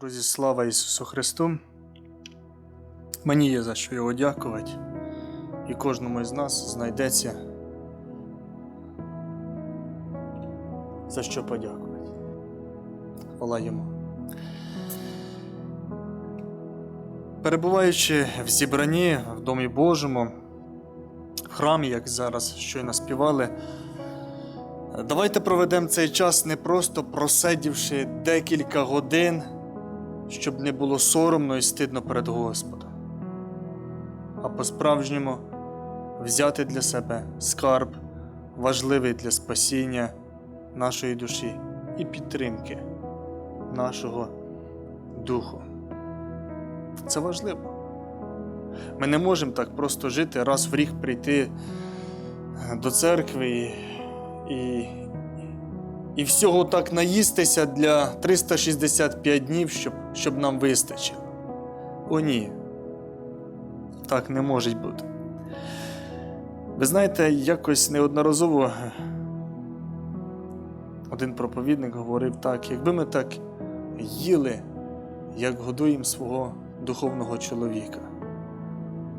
Друзі, слава Ісусу Христу! Мені є за що його дякувати, і кожному із нас знайдеться за що подякувати. Хвала йому. Перебуваючи в зібранні в Домі Божому, в храмі, як зараз щойно співали, давайте проведемо цей час не просто просидівши декілька годин щоб не було соромно і стидно перед Господом, а по-справжньому взяти для себе скарб, важливий для спасіння нашої душі і підтримки нашого духу. Це важливо. Ми не можемо так просто жити, раз в рік прийти до церкви і, і, і всього так наїстися для 365 днів, щоб, щоб нам вистачило. О, ні. Так не може бути. Ви знаєте, якось неодноразово один проповідник говорив так: якби ми так їли, як годуємо свого духовного чоловіка,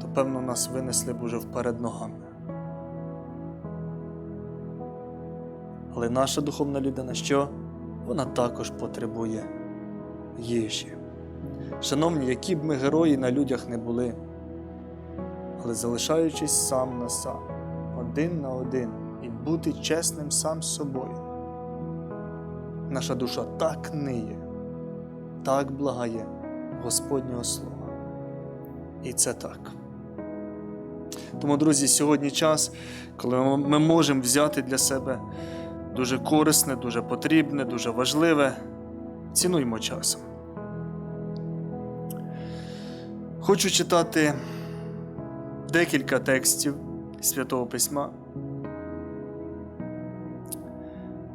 то певно нас винесли б уже вперед ногами. Але наша духовна людина що? Вона також потребує їжі. Шановні, які б ми герої на людях не були, але залишаючись сам на сам, один на один і бути чесним сам з собою, наша душа так ниє, так благає Господнього Слова. І це так. Тому, друзі, сьогодні час, коли ми можемо взяти для себе дуже корисне, дуже потрібне, дуже важливе. Цінуймо часом. Хочу читати декілька текстів Святого Письма.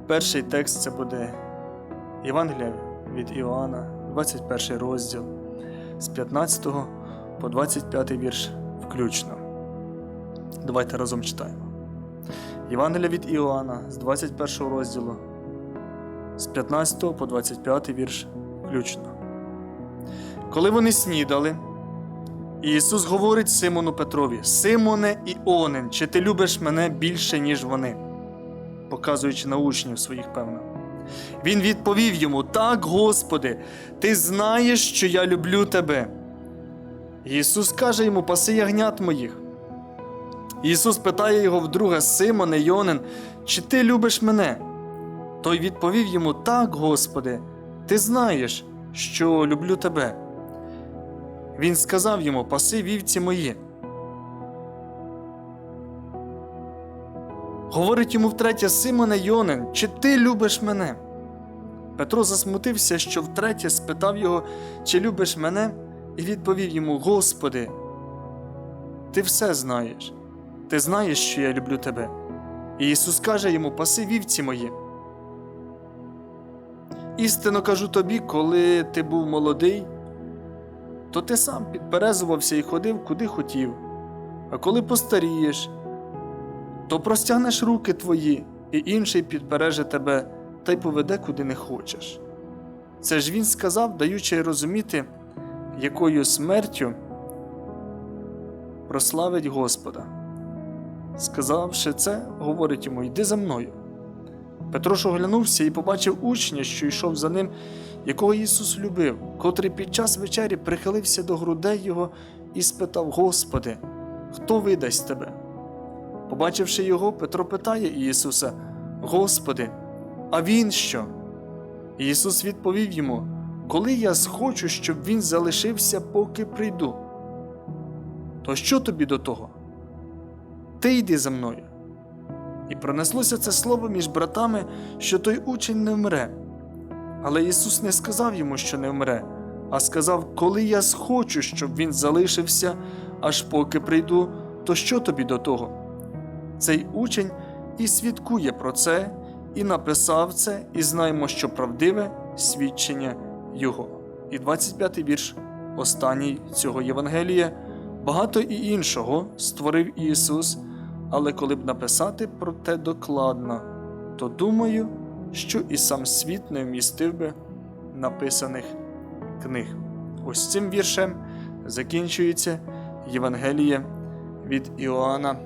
Перший текст це буде Євангелія від Іоанна, 21 розділ з 15 по 25 вірш включно. Давайте разом читаємо. Євангелія від Іоанна з 21 розділу з 15 по 25 вірш включно. Коли вони снідали, Ісус говорить Симону Петрові: Симоне Іонин, чи ти любиш мене більше, ніж вони? показуючи на учнів своїх, певно. Він відповів йому: Так, Господи, ти знаєш, що я люблю тебе. Ісус каже йому: Паси ягнят моїх. Ісус питає його вдруге, Симоне Йонин, чи ти любиш мене? Той відповів йому: Так, Господи, ти знаєш, що люблю тебе. Він сказав йому: Паси вівці мої. Говорить йому втретє, Симоне Йонин, чи ти любиш мене? Петро засмутився, що втретє спитав його, чи любиш мене, і відповів йому: Господи, ти все знаєш. Ти знаєш, що я люблю тебе. І Ісус каже йому: Паси вівці мої. Істинно кажу тобі, коли ти був молодий, то ти сам підперезувався і ходив куди хотів, а коли постарієш, то простягнеш руки твої, і інший підпереже тебе та й поведе куди не хочеш. Це ж він сказав, даючи розуміти, якою смертю прославить Господа. Сказавши це, говорить йому: Йди за мною. Петро ж оглянувся і побачив учня, що йшов за ним, якого Ісус любив, котрий під час вечері прихилився до грудей його і спитав: Господи, хто видасть тебе? Побачивши його, Петро питає Ісуса: Господи, а Він що? Ісус відповів йому: Коли я схочу, щоб він залишився, поки прийду, то що тобі до того? Ти йди за мною. І пронеслося це слово між братами, що той учень не вмре. Але Ісус не сказав йому, що не вмре, а сказав: Коли я схочу, щоб він залишився, аж поки прийду, то що тобі до того? Цей учень і свідкує про це, і написав це, і знаємо, що правдиве свідчення Його. І 25-й вірш, останній цього Євангелія, багато і іншого створив Ісус, але коли б написати про те докладно, то думаю, що і сам світ не вмістив би написаних книг. Ось цим віршем закінчується Євангеліє від Іоанна.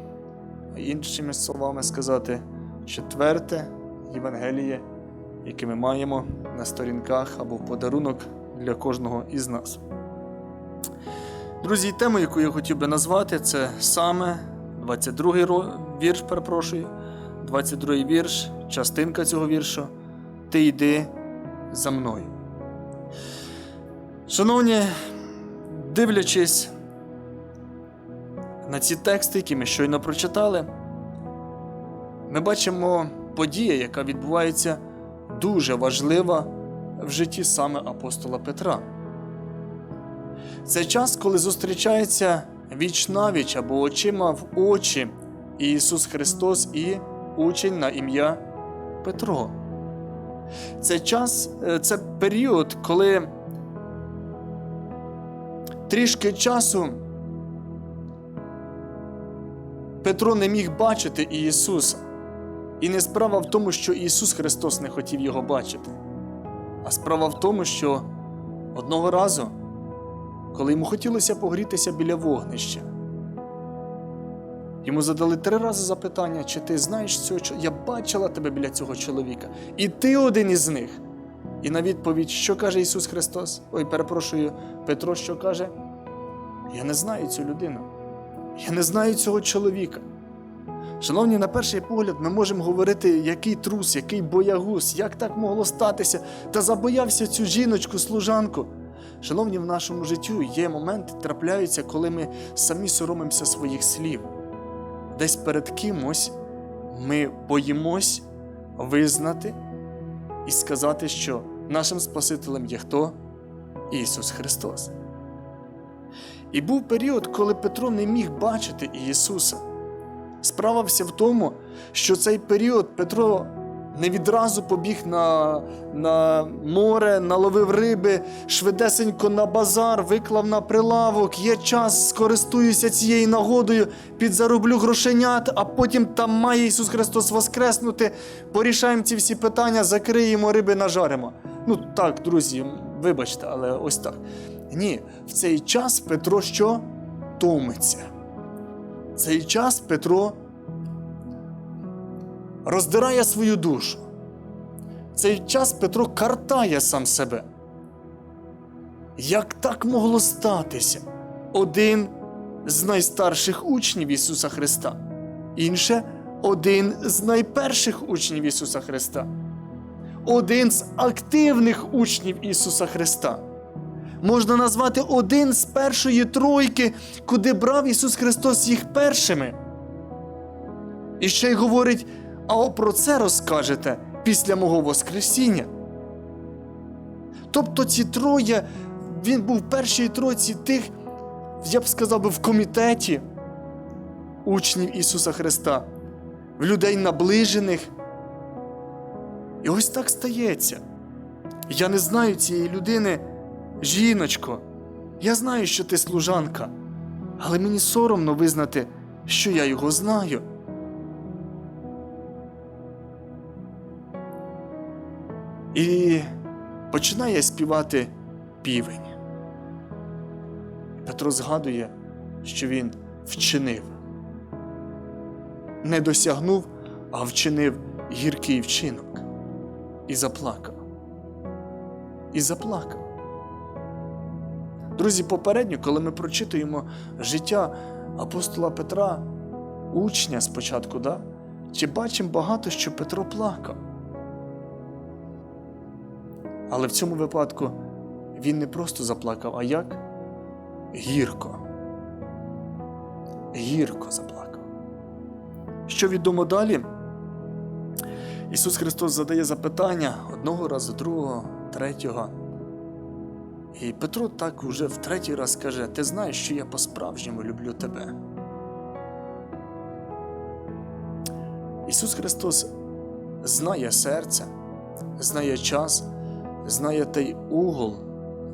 Іншими словами сказати, четверте Євангеліє, яке ми маємо на сторінках або подарунок для кожного із нас. Друзі, тему, яку я хотів би назвати, це саме 22-й ро- вірш, перепрошую, 22-й вірш, частинка цього віршу. Ти йди за мною. Шановні, дивлячись на ці тексти, які ми щойно прочитали, ми бачимо подію, яка відбувається дуже важлива в житті саме апостола Петра. Це час, коли зустрічається віч навіч або очима в очі Ісус Христос і учень на ім'я Петро. Це час, е, це період, коли трішки часу Петро не міг бачити Ісуса. І не справа в тому, що Ісус Христос не хотів його бачити, а справа в тому, що одного разу, коли йому хотілося погрітися біля вогнища, йому задали три рази запитання, чи ти знаєш цього чоловіка? Я бачила тебе біля цього чоловіка, і ти один із них. І на відповідь, що каже Ісус Христос? Ой, перепрошую, Петро, що каже? Я не знаю цю людину. Я не знаю цього чоловіка. Шановні, на перший погляд, ми можемо говорити, який трус, який боягуз, як так могло статися, та забоявся цю жіночку, служанку. Шановні, в нашому життю є моменти, трапляються, коли ми самі соромимося своїх слів. Десь перед кимось ми боїмось визнати і сказати, що нашим Спасителем є хто? Ісус Христос. І був період, коли Петро не міг бачити Ісуса. Справа вся в тому, що цей період Петро не відразу побіг на, на море, наловив риби, швидесенько на базар, виклав на прилавок. Є час, скористуюся цією нагодою, підзароблю грошенят, а потім там має Ісус Христос воскреснути. Порішаємо ці всі питання, закриємо риби, нажаримо. Ну так, друзі, вибачте, але ось так. Ні, в цей час Петро що? Томиться. Цей час Петро роздирає свою душу. В цей час Петро картає сам себе. Як так могло статися? Один з найстарших учнів Ісуса Христа, інше один з найперших учнів Ісуса Христа, один з активних учнів Ісуса Христа. Можна назвати один з першої тройки, куди брав Ісус Христос їх першими. І ще й говорить: а про це розкажете після мого Воскресіння. Тобто ці троє, він був в першій тройці тих, я б сказав би, в комітеті учнів Ісуса Христа, в людей наближених. І ось так стається. Я не знаю цієї людини, жіночко, я знаю, що ти служанка, але мені соромно визнати, що я його знаю. І починає співати півень. Петро згадує, що він вчинив. Не досягнув, а вчинив гіркий вчинок. І заплакав. І заплакав. Друзі, попередньо, коли ми прочитуємо життя апостола Петра, учня спочатку, да? чи бачимо багато, що Петро плакав. Але в цьому випадку він не просто заплакав, а як? Гірко. Гірко заплакав. Що відомо далі? Ісус Христос задає запитання одного разу, другого, третього. І Петро так уже в третій раз каже: Ти знаєш, що я по-справжньому люблю тебе. Ісус Христос знає серце, знає час, знає той угол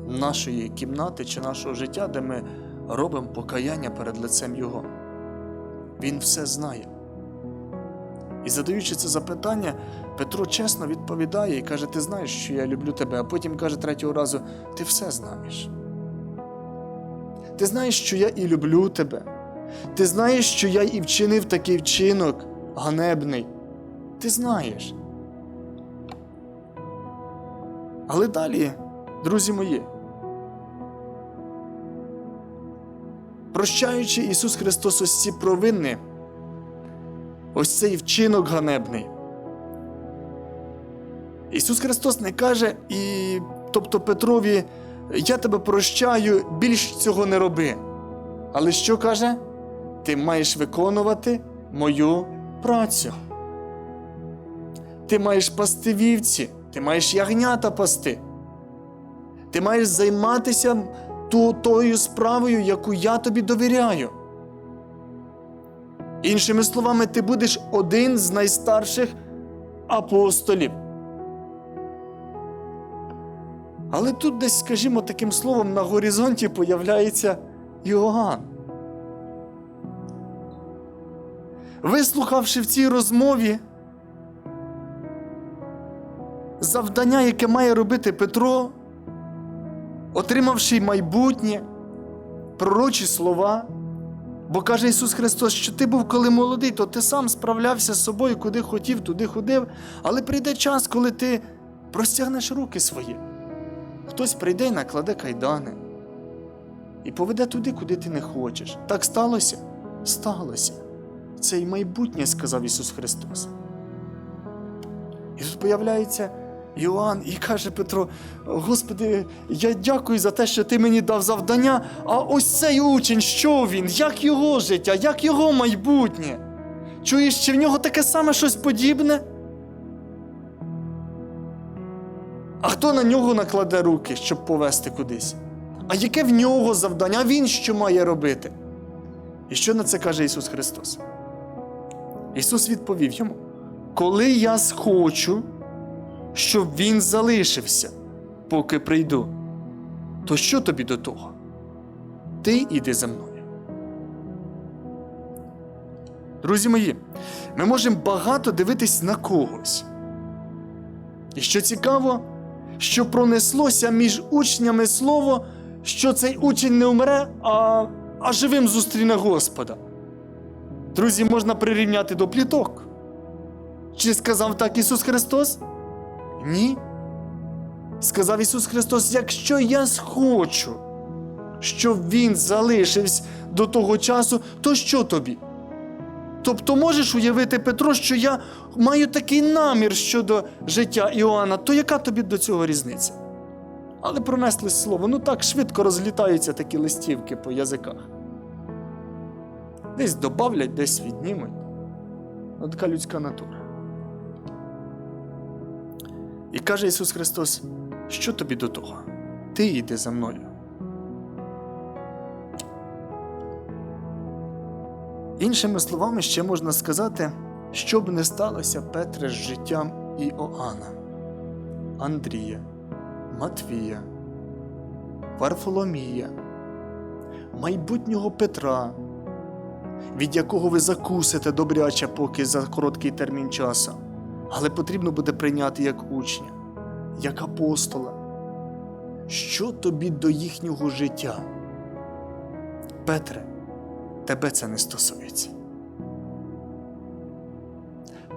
нашої кімнати чи нашого життя, де ми робимо покаяння перед лицем Його. Він все знає. І задаючи це запитання, Петро чесно відповідає і каже: Ти знаєш, що я люблю тебе, а потім каже третього разу: Ти все знаєш. Ти знаєш, що я і люблю тебе. Ти знаєш, що я і вчинив такий вчинок ганебний. Ти знаєш. Але далі, друзі мої, прощаючи Ісус Христос ось ці провини, ось цей вчинок ганебний. Ісус Христос не каже, і, тобто Петрові, я тебе прощаю, більш цього не роби. Але що каже? Ти маєш виконувати мою працю. Ти маєш пасти вівці, ти маєш ягнята пасти. Ти маєш займатися ту, тою справою, яку я тобі довіряю. Іншими словами, ти будеш один з найстарших апостолів. Але тут десь, скажімо, таким словом, на горизонті появляється Іоанн. Вислухавши в цій розмові завдання, яке має робити Петро, отримавши майбутнє, пророчі слова, бо каже Ісус Христос, що ти був коли молодий, то ти сам справлявся з собою, куди хотів, туди ходив, але прийде час, коли ти простягнеш руки свої. Хтось прийде і накладе кайдани і поведе туди, куди ти не хочеш. Так сталося? Сталося. Це й майбутнє, сказав Ісус Христос. І тут появляється Іоанн і каже Петро: Господи, я дякую за те, що ти мені дав завдання. А ось цей учень, що він? Як його життя, як його майбутнє? Чуєш, чи в нього таке саме щось подібне? А хто на нього накладе руки, щоб повести кудись? А яке в нього завдання? Він що має робити? І що на це каже Ісус Христос? Ісус відповів йому: Коли я схочу, щоб він залишився, поки прийду, то що тобі до того? Ти іди за мною. Друзі мої, ми можемо багато дивитись на когось. І що цікаво, що пронеслося між учнями слово, що цей учень не умре, а, а живим зустріне Господа. Друзі, можна прирівняти до пліток. Чи сказав так Ісус Христос? Ні. Сказав Ісус Христос: якщо я схочу, щоб Він залишився до того часу, то що тобі? Тобто можеш уявити, Петро, що я маю такий намір щодо життя Іоанна, то яка тобі до цього різниця? Але пронесли слово, ну так швидко розлітаються такі листівки по язиках. Десь добавлять, десь віднімуть. Ну, така людська натура. І каже Ісус Христос, що тобі до того? Ти йди за мною. Іншими словами, ще можна сказати, що б не сталося Петре з життям Іоанна, Андрія, Матвія, Варфоломія, майбутнього Петра, від якого ви закусите добряче поки за короткий термін часу, але потрібно буде прийняти як учня, як апостола. Що тобі до їхнього життя? Петре, тебе це не стосується.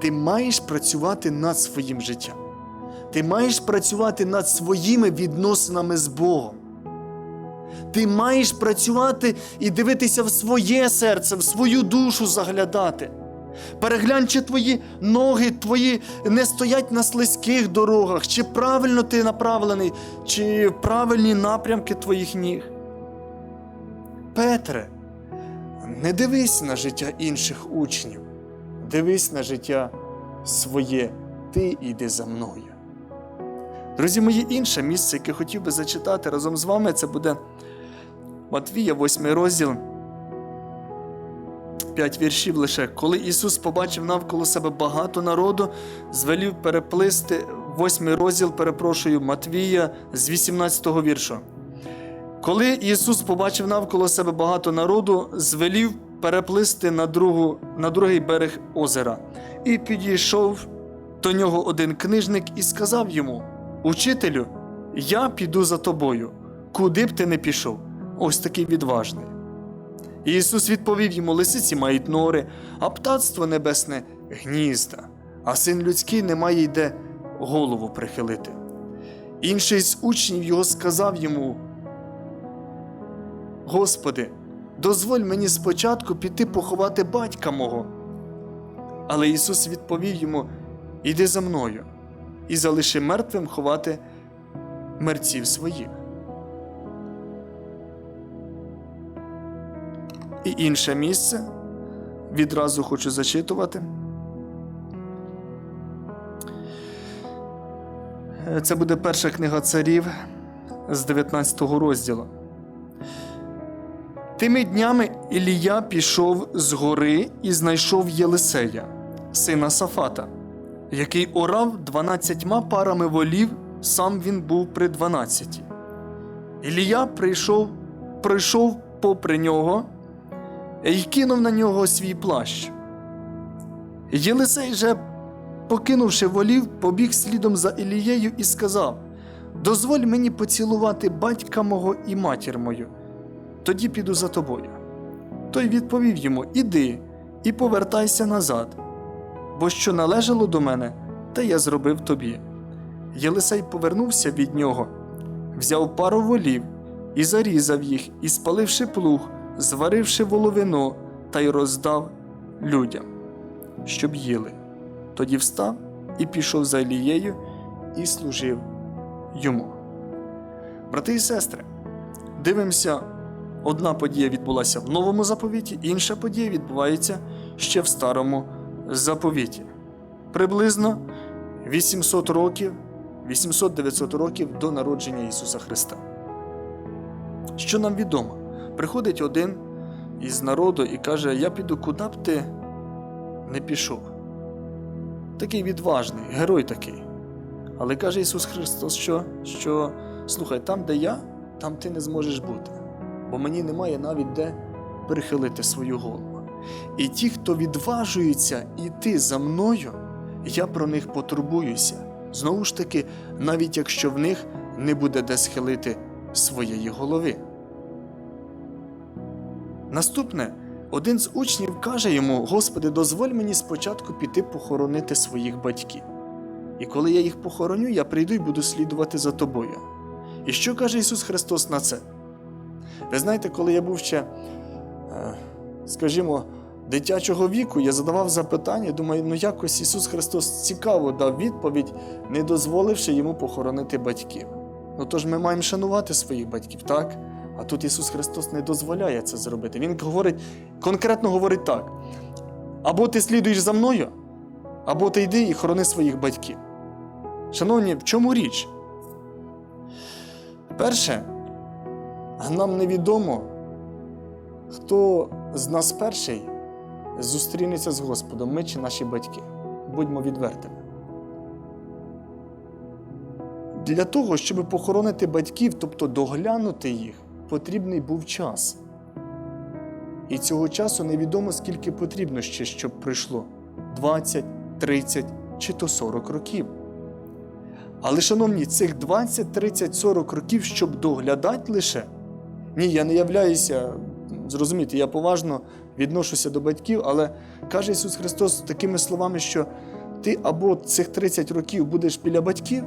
Ти маєш працювати над своїм життям. Ти маєш працювати над своїми відносинами з Богом. Ти маєш працювати і дивитися в своє серце, в свою душу заглядати. Переглянь, чи твої ноги твої не стоять на слизьких дорогах, чи правильно ти направлений, чи правильні напрямки твоїх ніг. Петре, не дивись на життя інших учнів, дивись на життя своє, ти йди за мною. Друзі мої, інше місце, яке хотів би зачитати разом з вами, це буде Матвія, 8 розділ. П'ять віршів лише. Коли Ісус побачив навколо себе багато народу, звелів переплисти восьмий розділ, перепрошую, Матвія з 18-го віршу. Коли Ісус побачив навколо себе багато народу, звелів переплисти на, другу, на другий берег озера. І підійшов до нього один книжник і сказав йому: Учителю, я піду за тобою, куди б ти не пішов. Ось такий відважний. Ісус відповів йому: лисиці мають нори, а птацтво небесне гнізда, а син людський не має йде голову прихилити. Інший з учнів його сказав йому: Господи, дозволь мені спочатку піти поховати батька мого. Але Ісус відповів йому: Іди за мною і залиши мертвим ховати мерців своїх. І інше місце відразу хочу зачитувати. Це буде перша книга царів з 19 розділу. Тими днями Ілія пішов з гори і знайшов Єлисея, сина Сафата, який орав дванадцятьма парами волів, сам він був при дванадцяті. Ілія прийшов, пройшов попри нього і кинув на нього свій плащ. Єлисей же, покинувши волів, побіг слідом за Ілією і сказав: Дозволь мені поцілувати батька мого і матір мою, тоді піду за тобою. Той відповів йому: Іди і повертайся назад, бо що належало до мене, те я зробив тобі. Єлисей повернувся від нього, взяв пару волів і зарізав їх, і спаливши плуг, зваривши воловину та й роздав людям, щоб їли. Тоді встав і пішов за Елією і служив йому. Брати і сестри, дивимося, одна подія відбулася в новому заповіті, інша подія відбувається ще в старому заповіті. Приблизно 800 років, 800-900 років до народження Ісуса Христа. Що нам відомо? Приходить один із народу і каже: Я піду, куди б ти не пішов. Такий відважний, герой такий. Але каже Ісус Христос, що, що слухай, там, де я, там ти не зможеш бути, бо мені немає навіть де прихилити свою голову. І ті, хто відважується йти за мною, я про них потурбуюся. Знову ж таки, навіть якщо в них не буде де схилити своєї голови. Наступне, один з учнів каже йому: Господи, дозволь мені спочатку піти похоронити своїх батьків. І коли я їх похороню, я прийду і буду слідувати за тобою. І що каже Ісус Христос на це? Ви знаєте, коли я був ще, е, скажімо, дитячого віку, я задавав запитання, думаю, ну якось Ісус Христос цікаво дав відповідь, не дозволивши йому похоронити батьків. Ну тож ми маємо шанувати своїх батьків, так? А тут Ісус Христос не дозволяє це зробити. Він говорить, конкретно говорить так: або ти слідуєш за мною, або ти йди і хорони своїх батьків. Шановні, в чому річ? Перше, нам невідомо, хто з нас перший зустрінеться з Господом, ми чи наші батьки. Будьмо відвертими. Для того, щоб похоронити батьків, тобто доглянути їх, потрібний був час. І цього часу невідомо, скільки потрібно ще, щоб пройшло 20, 30 чи то 40 років. Але, шановні, цих 20, 30, 40 років, щоб доглядати лише. Ні, я не являюся, зрозумієте, я поважно відношуся до батьків, але каже Ісус Христос такими словами, що ти або цих 30 років будеш біля батьків,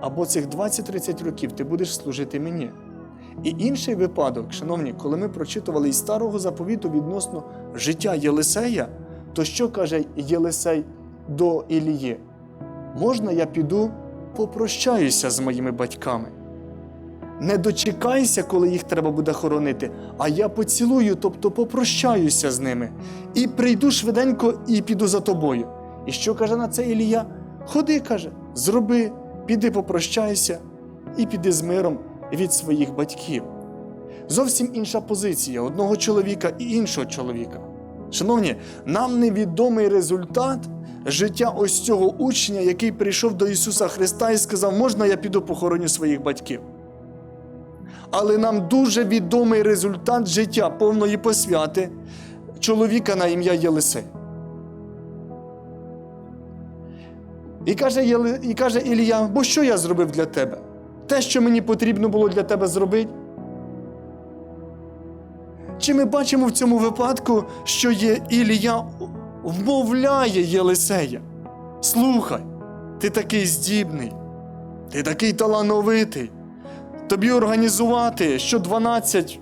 або цих 20-30 років ти будеш служити мені. І інший випадок, шановні, коли ми прочитували із старого заповіту відносно життя Єлисея, то що каже Єлисей до Ілії? Можна я піду попрощаюся з моїми батьками? Не дочекайся, коли їх треба буде хоронити, а я поцілую, тобто попрощаюся з ними, і прийду швиденько і піду за тобою. І що каже на це Ілія? Ходи, каже, зроби, піди попрощайся і піди з миром від своїх батьків. Зовсім інша позиція одного чоловіка і іншого чоловіка. Шановні, нам невідомий результат життя ось цього учня, який прийшов до Ісуса Христа і сказав, можна я піду похороню своїх батьків. Але нам дуже відомий результат життя повної посвяти чоловіка на ім'я Єлисей. І каже, і каже Ілія, бо що я зробив для тебе? Те, що мені потрібно було для тебе зробити? Чи ми бачимо в цьому випадку, що є Ілія вмовляє Єлисея? Слухай, ти такий здібний, ти такий талановитий. Тобі організувати, що 12,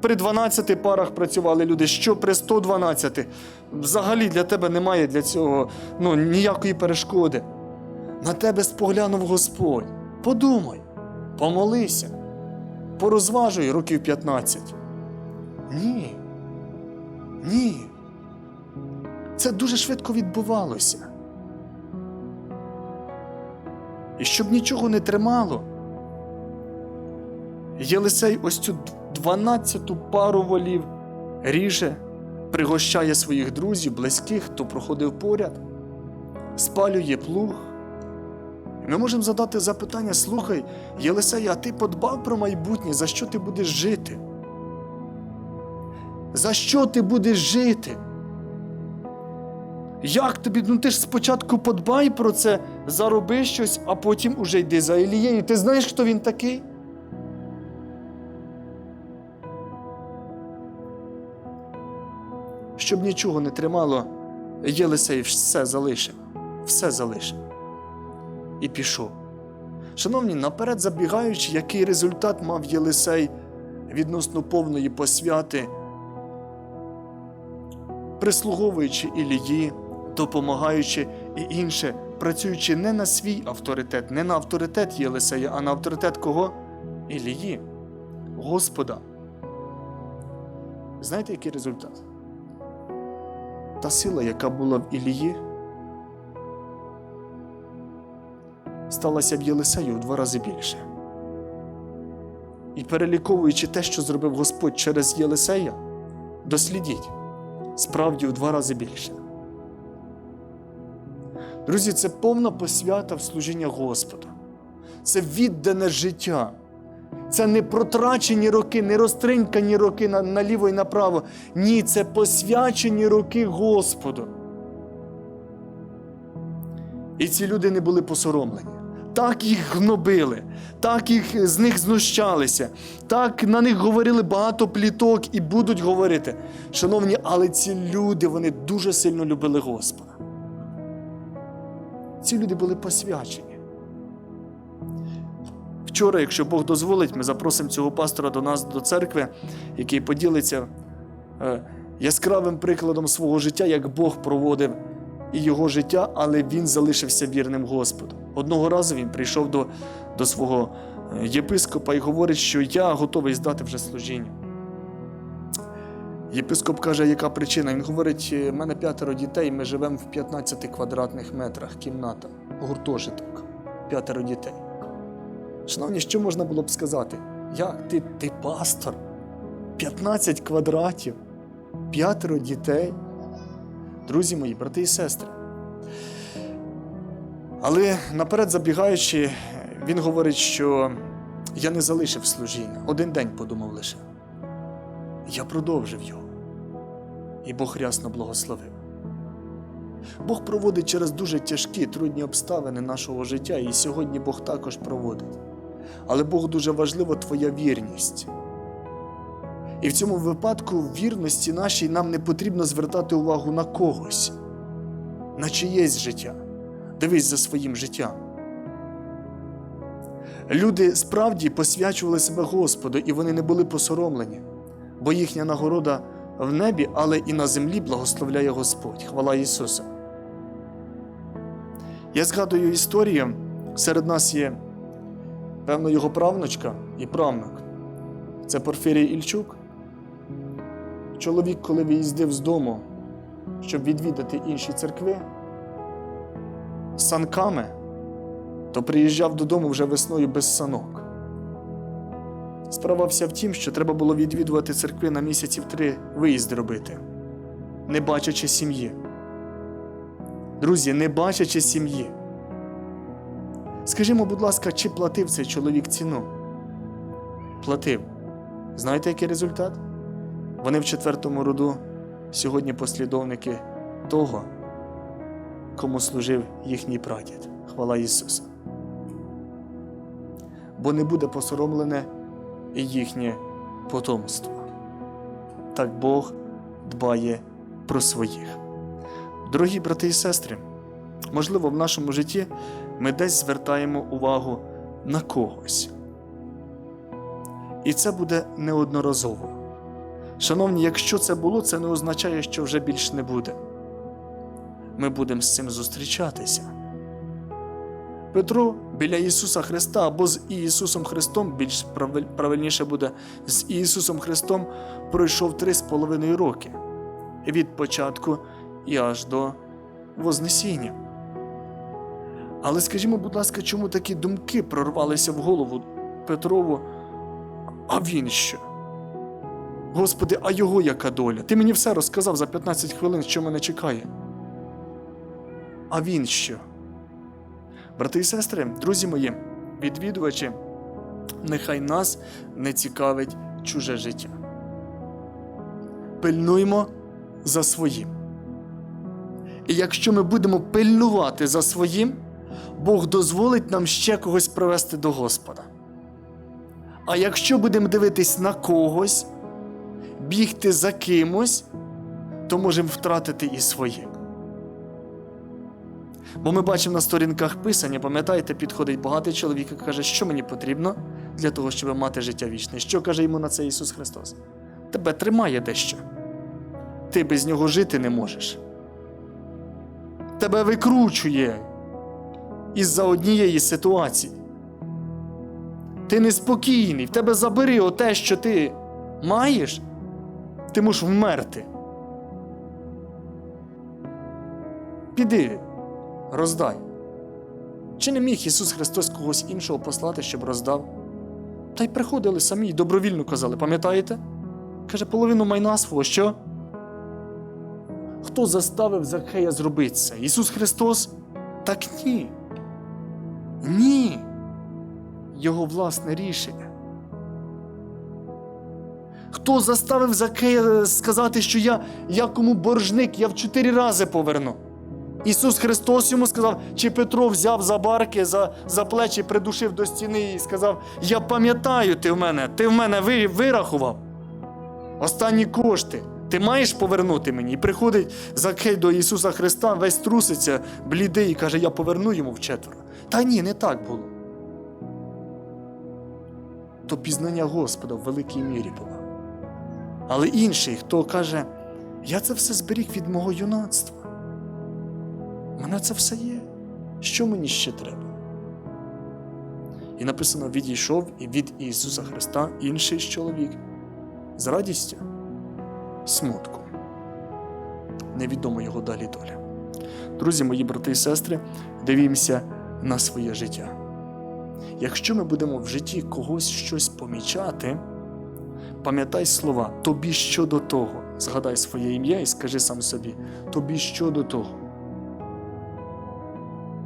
при 12 парах працювали люди, що при 112. Взагалі для тебе немає для цього ну, ніякої перешкоди. На тебе споглянув Господь. Подумай, помолися, порозважуй років 15. Ні. Ні. Це дуже швидко відбувалося. І щоб нічого не тримало, Єлисей ось цю дванадцяту пару волів ріже, пригощає своїх друзів, близьких, хто проходив поряд, спалює плуг. Ми можемо задати запитання: слухай, Єлисей, а ти подбав про майбутнє, за що ти будеш жити? За що ти будеш жити? Як тобі? Ну ти ж спочатку подбай про це, зароби щось, а потім уже йди за Елією. Ти знаєш, хто він такий? Щоб нічого не тримало, Єлисей все залишив, все залишив і пішов. Шановні, наперед забігаючи, який результат мав Єлисей відносно повної посвяти, прислуговуючи Ілії, допомагаючи і інше, працюючи не на свій авторитет, не на авторитет Єлисея, а на авторитет кого? Ілії, Господа. Знаєте, який результат? Та сила, яка була в Ілії, сталася в Єлисею в два рази більше. І переліковуючи те, що зробив Господь через Єлисея, дослідіть справді в два рази більше. Друзі, це повна посвята в служіння Господа. Це віддане життя. Це не протрачені роки, не розтринькані роки наліво і направо. Ні, це посвячені роки Господу. І ці люди не були посоромлені. Так їх гнобили, так їх з них знущалися, так на них говорили багато пліток і будуть говорити. Шановні, але ці люди вони дуже сильно любили Господа. Ці люди були посвячені. Вчора, якщо Бог дозволить, ми запросимо цього пастора до нас до церкви, який поділиться е, яскравим прикладом свого життя, як Бог проводив і його життя, але він залишився вірним Господу. Одного разу він прийшов до, до свого е, єпископа і говорить, що я готовий здати вже служіння. Єпископ каже, яка причина? Він говорить: «Е, в мене п'ятеро дітей, ми живемо в 15 квадратних метрах, кімната, гуртожиток, п'ятеро дітей. Шановні, що можна було б сказати? Як ти, ти пастор? 15 квадратів, п'ятеро дітей. Друзі мої, брати і сестри. Але наперед забігаючи, він говорить, що я не залишив служіння. Один день подумав лише. Я продовжив його. І Бог рясно благословив. Бог проводить через дуже тяжкі, трудні обставини нашого життя, і сьогодні Бог також проводить. Але Богу дуже важлива твоя вірність. І в цьому випадку в вірності нашій нам не потрібно звертати увагу на когось, на чиєсь життя. Дивись за своїм життям. Люди справді посвячували себе Господу, і вони не були посоромлені, бо їхня нагорода в небі, але і на землі благословляє Господь. Хвала Ісуса. Я згадую історію, серед нас є певно його правнучка і правнук. Це Порфирій Ільчук. Чоловік, коли виїздив з дому, щоб відвідати інші церкви, санками, то приїжджав додому вже весною без санок. Справа вся в тім, що треба було відвідувати церкви на місяців три виїзд робити, не бачачи сім'ї. Друзі, не бачачи сім'ї. Скажімо, будь ласка, чи платив цей чоловік ціну? Платив. Знаєте, який результат? Вони в четвертому роду сьогодні послідовники того, кому служив їхній прадід. Хвала Ісуса. Бо не буде посоромлене і їхнє потомство. Так Бог дбає про своїх. Дорогі брати і сестри, можливо, в нашому житті ми десь звертаємо увагу на когось. І це буде неодноразово. Шановні, якщо це було, це не означає, що вже більш не буде. Ми будемо з цим зустрічатися. Петро біля Ісуса Христа або з Ісусом Христом, більш правильніше буде, з Ісусом Христом пройшов три з половиною роки від початку і аж до Вознесіння. Але скажімо, будь ласка, чому такі думки прорвалися в голову Петрову? А він що? Господи, а його яка доля? Ти мені все розказав за 15 хвилин, що мене чекає. А він що? Брати і сестри, друзі мої, відвідувачі, нехай нас не цікавить чуже життя. Пильнуймо за своїм. І якщо ми будемо пильнувати за своїм, Бог дозволить нам ще когось привести до Господа. А якщо будемо дивитись на когось, бігти за кимось, то можемо втратити і своє. Бо ми бачимо на сторінках писання, пам'ятаєте, підходить багатий чоловік і каже, що мені потрібно для того, щоб мати життя вічне. Що каже йому на це Ісус Христос? Тебе тримає дещо. Ти без нього жити не можеш. Тебе викручує із-за однієї ситуації. Ти неспокійний, в тебе забери оте, що ти маєш, ти можеш вмерти. Піди, роздай. Чи не міг Ісус Христос когось іншого послати, щоб роздав? Та й приходили самі й добровільно казали, пам'ятаєте? Каже, половину майна свого, що? Хто заставив Закхея зробити це? Ісус Христос? Так ні. Ні. Його власне рішення. Хто заставив Закея сказати, що я, я кому боржник, я в чотири рази поверну? Ісус Христос йому сказав, чи Петро взяв за барки, за, за плечі, придушив до стіни і сказав: Я пам'ятаю, ти в мене, ти в мене ви- вирахував. Останні кошти. Ти маєш повернути мені? І приходить Закей до Ісуса Христа, весь труситься, блідий, і каже, я поверну йому вчетверо. Та ні, не так було. То пізнання Господа в великій мірі було. Але інший, хто каже, я це все зберіг від мого юнацтва. У мене це все є. Що мені ще треба? І написано: відійшов і від Ісуса Христа інший чоловік з радістю, смутком. Невідомо його далі доля. Друзі, мої брати і сестри, дивімося на своє життя. Якщо ми будемо в житті когось щось помічати, пам'ятай слова, тобі що до того. Згадай своє ім'я і скажи сам собі, тобі що до того.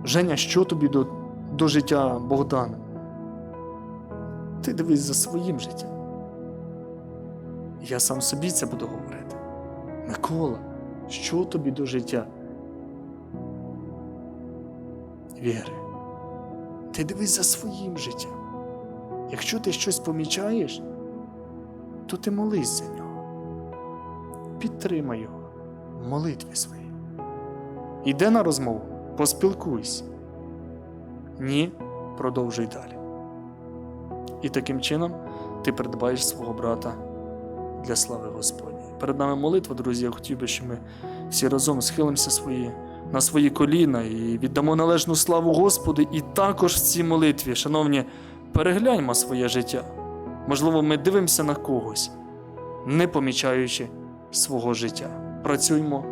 Женя, що тобі до, до життя Богдана? Ти дивись за своїм життям. Я сам собі це буду говорити. Микола, що тобі до життя? Віри. Ти дивись за своїм життям. Якщо ти щось помічаєш, то ти молись за нього. Підтримай його молитві своїй. Іде на розмову, поспілкуйся. Ні, продовжуй далі. І таким чином ти придбаєш свого брата для слави Господньої. Перед нами молитва, друзі. Я хотів би, щоб ми всі разом схилимося свої, на свої коліна і віддамо належну славу Господу. І також в цій молитві, шановні, перегляньмо своє життя. Можливо, ми дивимося на когось, не помічаючи свого життя. Працюймо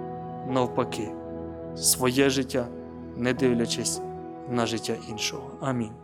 навпаки, своє життя, не дивлячись на життя іншого. Амінь.